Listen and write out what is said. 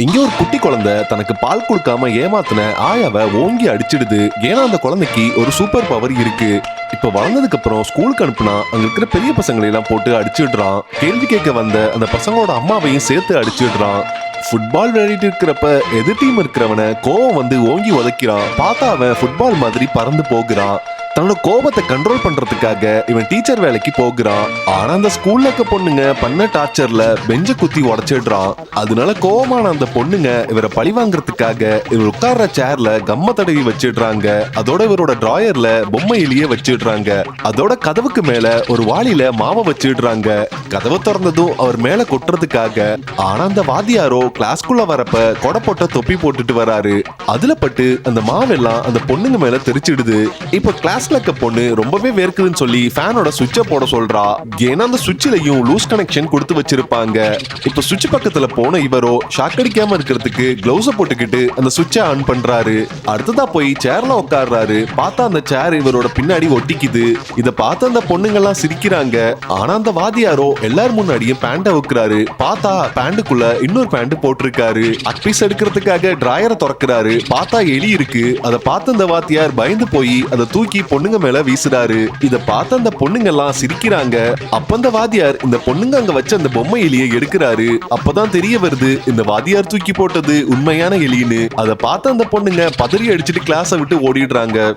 இங்க ஒரு குட்டி குழந்தை தனக்கு பால் கொடுக்காம ஏமாத்தின ஆயாவை ஓங்கி அடிச்சிடுது. ஏன்னா அந்த குழந்தைக்கு ஒரு சூப்பர் பவர் இருக்கு. இப்ப வளர்ந்ததுக்கு அப்புறம் ஸ்கூலுக்கு அனுப்புனா அங்க இருக்கிற பெரிய பசங்களை எல்லாம் போட்டு அடிச்சிடுறான். கேள்வி கேட்க வந்த அந்த பசங்களோட அம்மாவையும் சேர்த்து அடிச்சிடுறான். ஃபுட்பால் விளையாடிட்டு இருக்கிறப்ப எதிர் டீம் இருக்கிறவனை கோவம் வந்து ஓங்கி உதைக்கிறான். பார்த்தா அவன் ஃபுட்பால் மாதிரி பறந்து போகிறான். தன்னோட கோபத்தை கண்ட்ரோல் பண்றதுக்காக இவன் டீச்சர் வேலைக்கு போகிறான். ஆனா அந்த ஸ்கூல்ல இருக்க பொண்ணுங்க பண்ண டார்ச்சர்ல பெஞ்ச குத்தி உடைச்சிடுறான். அதனால கோவமான அந்த பொண்ணுங்க இவரை பழி வாங்குறதுக்காக இவர் உட்கார்ற சேர்ல கம்ம தடவி வச்சிடுறாங்க. அதோட இவரோட டிராயர்ல பொம்மை எலிய வச்சிடுறாங்க. அதோட கதவுக்கு மேல ஒரு வாளியில மாவை வச்சிடுறாங்க. கதவை திறந்ததும் அவர் மேல கொட்டுறதுக்காக. ஆனா அந்த வாத்தியாரோ கிளாஸ்க்குள்ள வரப்ப கொடை போட்ட தொப்பி போட்டுட்டு வராரு. அதுல பட்டு அந்த மாவெல்லாம் அந்த பொண்ணுங்க மேல தெரிச்சிடுது. இப்போ கிளாஸ்ல இருக்க பொண்ணு ரொம்பவே வேர்க்குதுன்னு சொல்லி ஃபேனோட சுவிட்சை போட சொல்றா. ஏன்னா அந்த சுவிட்சிலையும் லூஸ் கனெக்ஷன் கொடுத்து வச்சிருப்பாங்க. இப்ப சுவிட்ச் பக்கத்துல போன இவரோ ஷாக் அடிக்காம இருக்கிறதுக்கு கிளவுஸ போட்டுக்கிட்டு அந்த சுவிட்சை ஆன் பண்றாரு. அடுத்ததா போய் சேர்ல உட்கார்றாரு. பார்த்தா அந்த சேர் இவரோட பின்னாடி ஒட்டிக்குது. இத பார்த்து அந்த பொண்ணுங்கெல்லாம் சிரிக்கிறாங்க. ஆனா அந்த வாதியாரோ எல்லார் முன்னாடியும் பேண்ட வைக்கிறாரு. பார்த்தா பேண்டுக்குள்ள இன்னொரு பேண்ட் போட்டிருக்காரு. அட்பீஸ் எடுக்கிறதுக்காக டிராயரை திறக்கிறாரு. பார்த்தா எலி இருக்கு. அதை பார்த்து அந்த வாத்தியார் பயந்து போய் அதை தூக்கி பொண்ணுங்க மேல வீசுறாரு. இத பார்த்து அந்த பொண்ணுங்க எல்லாம் சிரிக்கிறாங்க. அப்ப அந்த வாத்தியார் இந்த பொண்ணுங்க அங்க வச்ச அந்த பொம்மை எலியை எடுக்கிறாரு. அப்பதான் தெரிய வருது இந்த வாத்தியார் தூக்கி போட்டது உண்மையான எலின்னு. அதை பார்த்து அந்த பொண்ணுங்க பதறி அடிச்சிட்டு கிளாஸை விட்டு ஓடிடுறாங்க.